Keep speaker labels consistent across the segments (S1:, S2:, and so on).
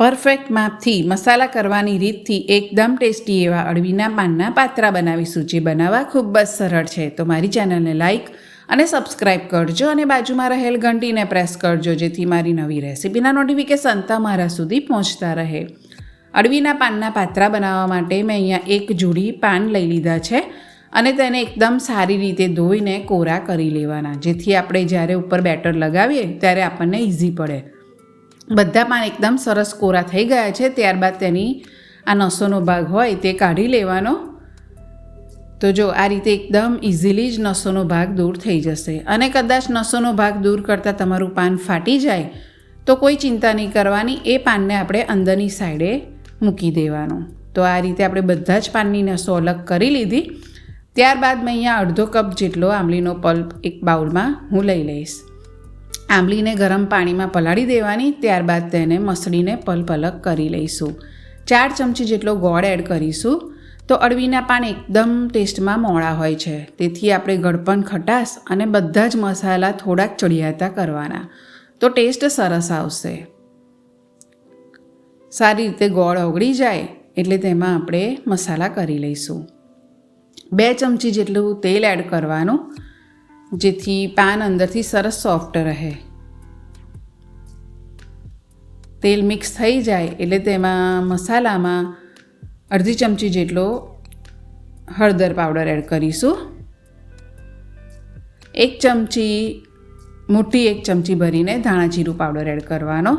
S1: Perfect માપથી મસાલા કરવાની રીતથી એકદમ ટેસ્ટી એવા અળવીના પાનના પાત્રા બનાવીશું જે બનાવવા ખૂબ જ સરળ છે. તો મારી ચેનલને લાઇક અને સબસ્ક્રાઇબ કરજો અને બાજુમાં રહેલ ઘંટીને પ્રેસ કરજો જેથી મારી નવી રેસીપીના નોટિફિકેશન તમારા સુધી પહોંચતા રહે. અળવીના પાનના પાત્રા બનાવવા માટે મેં અહીંયા એક જોડી પાન લઈ લીધા છે અને તેને એકદમ સારી રીતે ધોઈને કોરા કરી લેવાના. જેથી આપણે જ્યારે ઉપર બેટર લગાવીએ ત્યારે આપણને ઇઝી પડે. બધા પાન એકદમ સરસ કોરા થઈ ગયા છે, ત્યારબાદ તેની આ નસોનો ભાગ હોય તે કાઢી લેવાનો. તો જો આ રીતે એકદમ ઇઝીલી જ નસોનો ભાગ દૂર થઈ જશે. અને કદાચ નસોનો ભાગ દૂર કરતાં તમારું પાન ફાટી જાય, તો કોઈ ચિંતા નહીં કરવાની, એ પાનને આપણે અંદરની સાઈડે મૂકી દેવાનું. તો આ રીતે આપણે બધા જ પાનની નસો અલગ કરી લીધી. ત્યારબાદ મેં અહીંયા અડધો કપ જેટલો આંબલીનો પલ્પ એક બાઉલમાં હું લઈ લઈશ. આંબલીને ગરમ પાણીમાં પલાળી દેવાની, ત્યારબાદ તેને મસળીને પલપલક કરી લઈશું. ચાર ચમચી જેટલો ગોળ એડ કરીશું. તો અળવીના પાન એકદમ ટેસ્ટમાં મોળા હોય છે. તેથી આપણે ગળપણ, ખટાશ અને બધા જ મસાલા થોડાક ચડિયાતા કરવાના. તો ટેસ્ટ સરસ આવશે. સારી રીતે ગોળ ઓગળી જાય એટલે તેમાં આપણે મસાલા કરી લઈશું. બે ચમચી જેટલું તેલ એડ કરવાનું. જેથી પાન અંદરથી સરસ સોફ્ટ રહે. તેલ મિક્સ થઈ જાય એટલે તેમાં મસાલામાં અડધી ચમચી જેટલો હળદર પાવડર એડ કરીશું. એક ચમચી, મોટી એક ચમચી ભરીને ધાણા જીરું પાવડર એડ કરવાનો.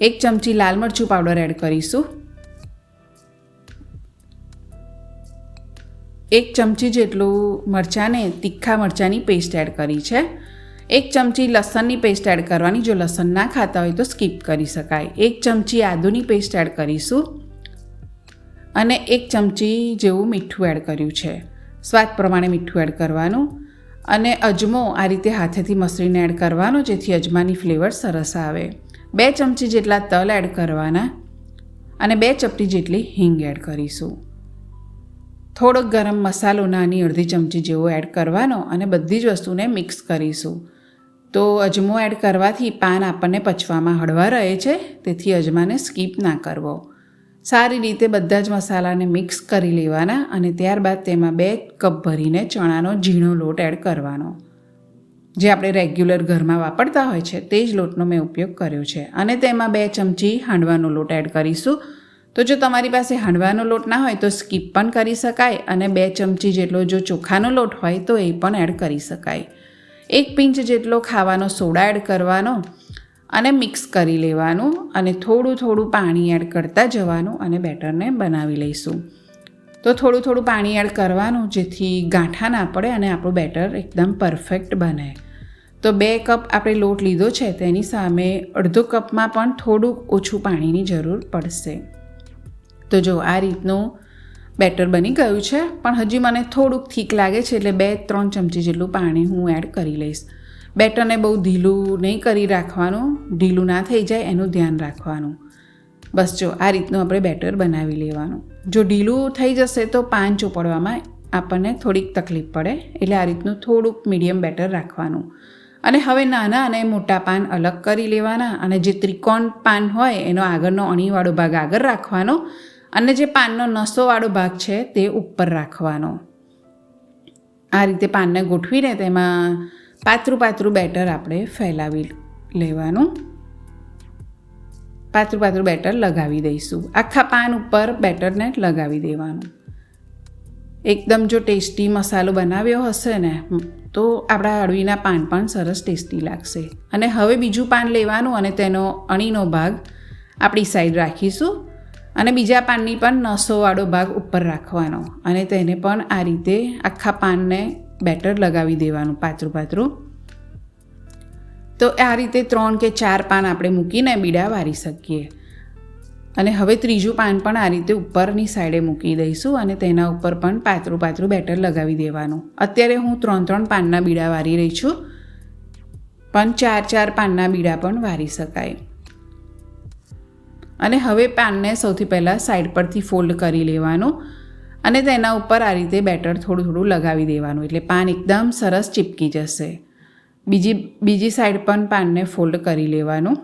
S1: એક ચમચી લાલ મરચું પાવડર એડ કરીશું. એક ચમચી જેટલું મરચાંને તીખા મરચાંની પેસ્ટ એડ કરી છે. એક ચમચી લસણની પેસ્ટ એડ કરવાની. જો લસણ ના ખાતા હોય તો સ્કીપ કરી શકાય. એક ચમચી આદુની પેસ્ટ એડ કરીશું. અને એક ચમચી જેવું મીઠું એડ કર્યું છે. સ્વાદ પ્રમાણે મીઠું એડ કરવાનું. અને અજમો આ રીતે હાથેથી મસળીને એડ કરવાનો, જેથી અજમાની ફ્લેવર સરસ આવે. બે ચમચી જેટલા તલ એડ કરવાના. અને બે ચપટી જેટલી હિંગ એડ કરીશું. થોડોક ગરમ મસાલો નાની અડધી ચમચી જેવો એડ કરવાનો અને બધી જ વસ્તુને મિક્સ કરીશું. તો અજમો એડ કરવાથી પાન આપણને પચવામાં હળવા રહે છે, તેથી અજમાને સ્કીપ ના કરવો. સારી રીતે બધા જ મસાલાને મિક્સ કરી લેવાના અને ત્યારબાદ તેમાં બે કપ ભરીને ચણાનો ઝીણો લોટ એડ કરવાનો. જે આપણે રેગ્યુલર ઘરમાં વાપરતા હોય છે, તે જ લોટનો મેં ઉપયોગ કર્યો છે. અને તેમાં બે ચમચી હાંડવાનો લોટ એડ કરીશું. તો જો તમારી પાસે હાંડવાનો લોટ ના હોય તો સ્કીપ પણ કરી શકાય અને બે ચમચી જેટલો જો ચોખાનો લોટ હોય તો એ પણ એડ કરી શકાય. એક પિંચ જેટલો ખાવાનો સોડા એડ કરવાનો અને મિક્સ કરી લેવાનું અને થોડું થોડું પાણી એડ કરતા જવાનું અને બેટરને બનાવી લઈશું. તો થોડું થોડું પાણી એડ કરવાનું જેથી ગાંઠા ના પડે અને આપણું બેટર એકદમ પરફેક્ટ બને. તો બે કપ આપણે લોટ લીધો છે તેની સામે અડધો કપમાં પણ થોડુંક ઓછું પાણીની જરૂર પડશે. તો જો આ રીતનું બેટર બની ગયું છે, પણ હજી મને થોડુંક થીક લાગે છે એટલે બે ત્રણ ચમચી જેટલું પાણી હું એડ કરી લઈશ. બેટરને બહુ ઢીલું નહીં કરી રાખવાનું, ઢીલું ના થઈ જાય એનું ધ્યાન રાખવાનું. બસ જો આ રીતનું આપણે બેટર બનાવી લેવાનું. જો ઢીલું થઈ જશે તો પાન ચોપડવામાં આપણને થોડીક તકલીફ પડે, એટલે આ રીતનું થોડુંક મીડિયમ બેટર રાખવાનું. અને હવે નાના અને મોટા પાન અલગ કરી લેવાના, અને જે ત્રિકોણ પાન હોય એનો આગળનો અણીવાળો ભાગ આગળ રાખવાનો અને જે પાનનો નસોવાળો ભાગ છે તે ઉપર રાખવાનો. આ રીતે પાનને ગોઠવીને તેમાં પાતળું પાતળું બેટર આપણે ફેલાવી લેવાનું. પાતળું પાતળું બેટર લગાવી દઈશું. આખા પાન ઉપર બેટરને લગાવી દેવાનું. એકદમ જો ટેસ્ટી મસાલો બનાવ્યો હશે ને, તો આપણા અળવીના પાન પણ સરસ ટેસ્ટી લાગશે. અને હવે બીજું પાન લેવાનું અને તેનો અણીનો ભાગ આપણી સાઈડ રાખીશું. અને બીજા પાનની પણ નસોવાળો ભાગ ઉપર રાખવાનો અને તેને પણ આ રીતે આખા પાનને બેટર લગાવી દેવાનું પાતળું પાતળું. તો આ રીતે ત્રણ કે ચાર પાન આપણે મૂકીને બીડા વારી શકીએ. અને હવે ત્રીજું પાન પણ આ રીતે ઉપરની સાઈડે મૂકી દઈશું અને તેના ઉપર પણ પાતળું પાતળું બેટર લગાવી દેવાનું. અત્યારે હું ત્રણ ત્રણ પાનના બીડા વારી રહી છું. પણ ચાર ચાર પાનના બીડા પણ વારી શકાય. અને હવે પાનને સૌથી પહેલાં સાઈડ પરથી ફોલ્ડ કરી લેવાનું અને તેના ઉપર આ રીતે બેટર થોડું થોડું લગાવી દેવાનું. એટલે પાન એકદમ સરસ ચીપકી જશે. બીજી બીજી સાઈડ પણ પાનને ફોલ્ડ કરી લેવાનું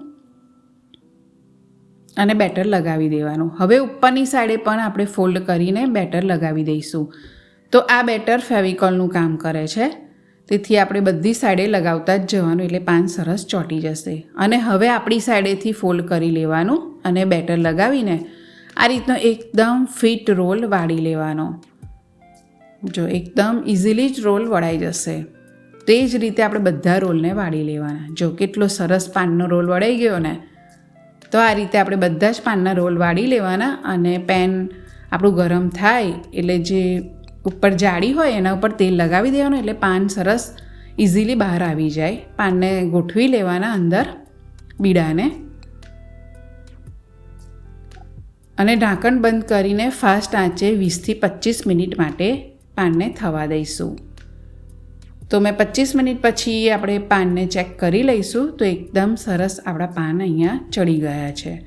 S1: અને બેટર લગાવી દેવાનું. હવે ઉપરની સાઈડે પણ આપણે ફોલ્ડ કરીને બેટર લગાવી દઈશું. તો આ બેટર ફેવિકોલનું કામ કરે છે. તેથી આપણે બધી સાઈડે લગાવતા જ જવાનું એટલે પાન સરસ ચોંટી જશે. અને હવે આપણી સાઈડેથી ફોલ્ડ કરી લેવાનું અને બેટર લગાવીને આ રીતનો એકદમ ફિટ રોલ વાળી લેવાનો. જો એકદમ ઇઝીલી જ રોલ વળાઈ જશે. તે જ રીતે આપણે બધા રોલને વાળી લેવાના. જો કેટલો સરસ પાનનો રોલ વળાઈ ગયો ને, તો આ રીતે આપણે બધા જ પાનના રોલ વાળી લેવાના અને પેન આપણું ગરમ થાય એટલે જે ઉપર જાળી હોય, એના ઉપર તેલ લગાવી દેવાનું એટલે પાન સરસ ઇઝીલી બહાર આવી જાય. પાનને ગોઠવી લેવાના અંદર બીડાને. અને ઢાંકણ બંધ કરીને ફાસ્ટ આંચે વીસથી પચીસ મિનિટ માટે પાનને થવા દઈશું. તો મેં પચીસ મિનિટ પછી આપણે પાનને ચેક કરી લઈશું તો એકદમ સરસ આપણા પાન અહીંયા ચડી ગયા છે.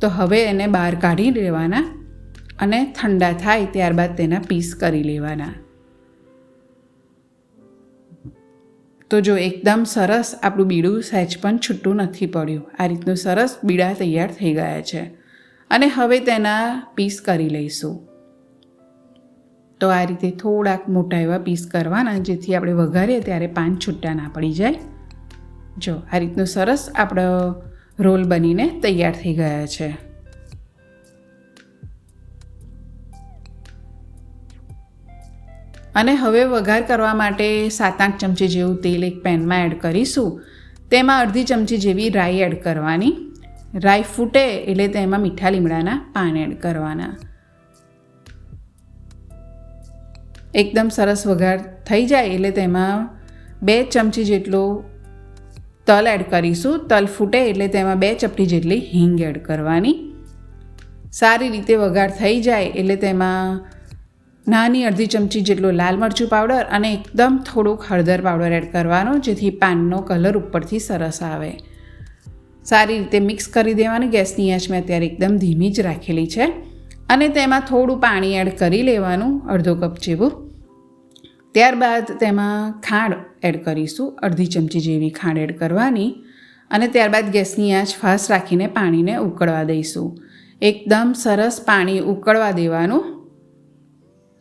S1: તો હવે એને બહાર કાઢી લેવાના. અને ઠંડા થાય ત્યારબાદ તેના પીસ કરી લેવાના. તો જો એકદમ સરસ આપણું બીડું સહેજ પણ છૂટું નથી પડ્યું. આ રીતનું સરસ બીડા તૈયાર થઈ ગયા છે. અને હવે તેના પીસ કરી લઈશું. તો આ રીતે થોડાક મોટા એવા પીસ કરવાના, જેથી આપણે વઘારીએ ત્યારે પાન છૂટા ના પડી જાય. જો આ રીતનું સરસ આપણો રોલ બનીને તૈયાર થઈ ગયા છે. અને હવે વઘાર કરવા માટે સાત આઠ ચમચી જેવું તેલ એક પેનમાં એડ કરીશું. તેમાં અડધી ચમચી જેવી રાઈ એડ કરવાની. રાઈ ફૂટે એટલે તેમાં મીઠા લીમડાના પાન એડ કરવાના. એકદમ સરસ વઘાર થઈ જાય એટલે તેમાં બે ચમચી જેટલો તલ એડ કરીશું. તલ ફૂટે એટલે તેમાં બે ચપટી જેટલી હિંગ એડ કરવાની. સારી રીતે વઘાર થઈ જાય એટલે તેમાં નાની અડધી ચમચી જેટલો લાલ મરચું પાવડર અને એકદમ થોડુંક હળદર પાવડર એડ કરવાનો, જેથી પાનનો કલર ઉપરથી સરસ આવે. સારી રીતે મિક્સ કરી દેવાની. ગેસની આંચ મેં અત્યારે એકદમ ધીમી જ રાખેલી છે. અને તેમાં થોડું પાણી એડ કરી લેવાનું, અડધો કપ જેવું. ત્યારબાદ તેમાં ખાંડ એડ કરીશું, અડધી ચમચી જેવી ખાંડ એડ કરવાની. અને ત્યારબાદ ગેસની આંચ ફાસ્ટ રાખીને પાણીને ઉકળવા દઈશું. એકદમ સરસ પાણી ઉકળવા દેવાનું.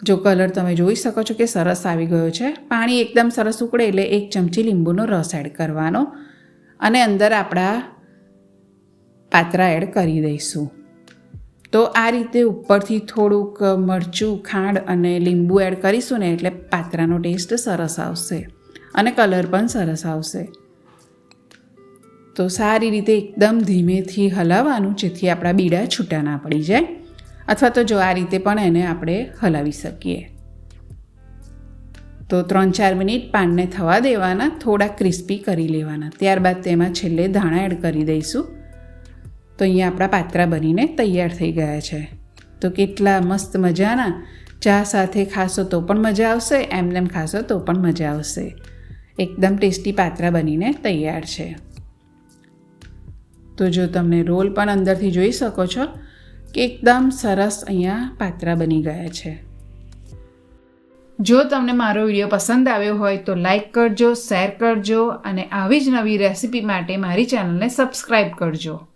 S1: જો કલર તમે જોઈ શકો છો કે સરસ આવી ગયો છે. પાણી એકદમ સરસ ઉકળે એટલે એક ચમચી લીંબુનો રસ એડ કરવાનો અને અંદર આપણા પાત્રા એડ કરી દઈશું. તો આ રીતે ઉપરથી થોડુંક મરચું, ખાંડ અને લીંબુ એડ કરીશું ને એટલે પાત્રાનો ટેસ્ટ સરસ આવશે અને કલર પણ સરસ આવશે. તો સારી રીતે એકદમ ધીમેથી હલાવવાનું જેથી આપણા બીડા છૂટા ના પડી જાય. અથવા તો જો આ રીતે પણ એને આપણે હલાવી શકીએ. તો ત્રણ ચાર મિનિટ પાનને થવા દેવાના, થોડા ક્રિસ્પી કરી લેવાના. ત્યારબાદ તેમાં છેલ્લે ધાણા એડ કરી દઈશું. તો અહીંયા આપણા પાત્રા બનીને તૈયાર થઈ ગયા છે. તો કેટલા મસ્ત મજાના. ચા સાથે ખાશો તો પણ મજા આવશે એમનેમ ખાશો તો પણ મજા આવશે. એકદમ ટેસ્ટી પાત્રા બનીને તૈયાર છે. તો જો તમને રોલ પણ અંદરથી જોઈ શકો છો કે એકદમ સરસ અહીંયા પાત્રા બની ગયા છે. જો તમને મારો વીડિયો પસંદ આવ્યો હોય તો લાઈક કરજો, શેર કરજો અને આવી જ નવી રેસિપી માટે મારી ચેનલને સબસ્ક્રાઈબ કરજો.